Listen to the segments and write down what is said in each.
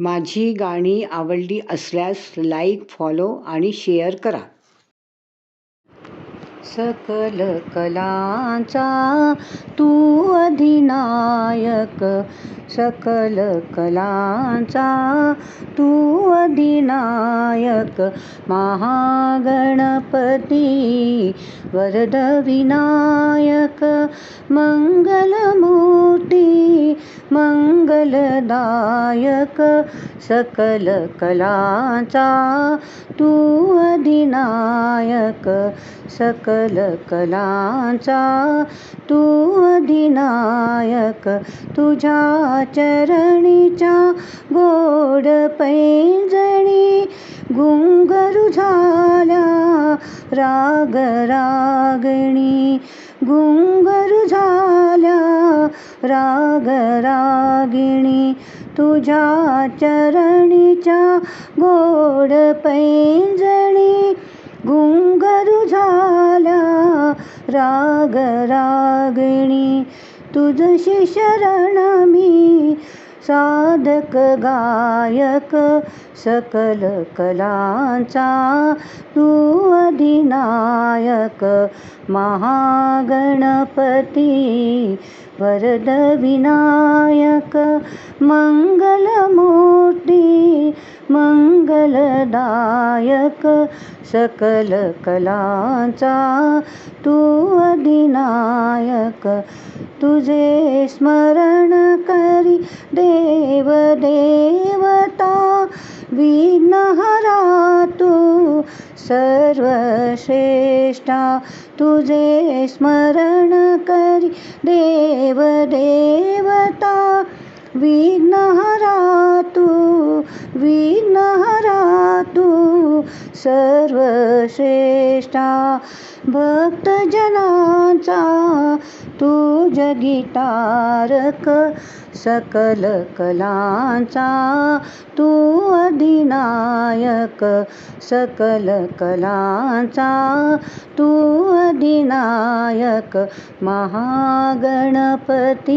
माझी गाणी आवडली असल्यास लाईक फॉलो आणि शेअर करा. सकल कलांचा तू अधिनायक सकल कलांचा तू अधिनायक महागणपती वरदविनायक मंगलमूर्ती मंगलदायक सकल कलाचा तू अधिनायक सकल कलाचा तू अधिनायक तुझ्या चरणीच्या गोड पैजणी घुंगरू झाल्या. राग रागणी घुंगरू झाल्या. राग रागिणी तुझ्या चरणीच्या गोड पैंजणी घुंगरू झाल्या राग रागिणी तुझशी शरण मी साधक गायक सकल कलांचा तू अधिनायक महागणपती वरदविनायक मंगलमूर्ती मंगलदायक सकल कलांचा तू अधिनायक तुझे स्मरण करी देव देवता विघ्नहरा तू सर्वश्रेष्ठा तुझे स्मरण करी. देव देवता विघ्नहरा तू विघ्नहरा तू सर्वश्रेष्ठा भक्तजनाचा तू जगितारक सकल कलांचा तू अधिनायक सकल कलांचा तू अधिनायक महागणपती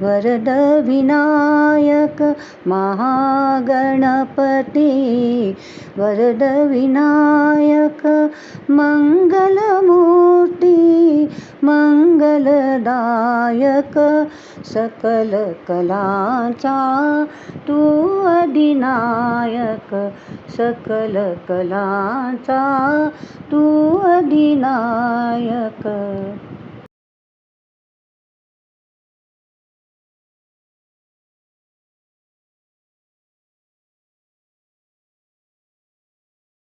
वरदविनायक महागणपती वरदविनायक मंगलमूर्ती मंगलदायक सकल कलांचा तू अधिनायक सकल कलांचा तू अधिनायक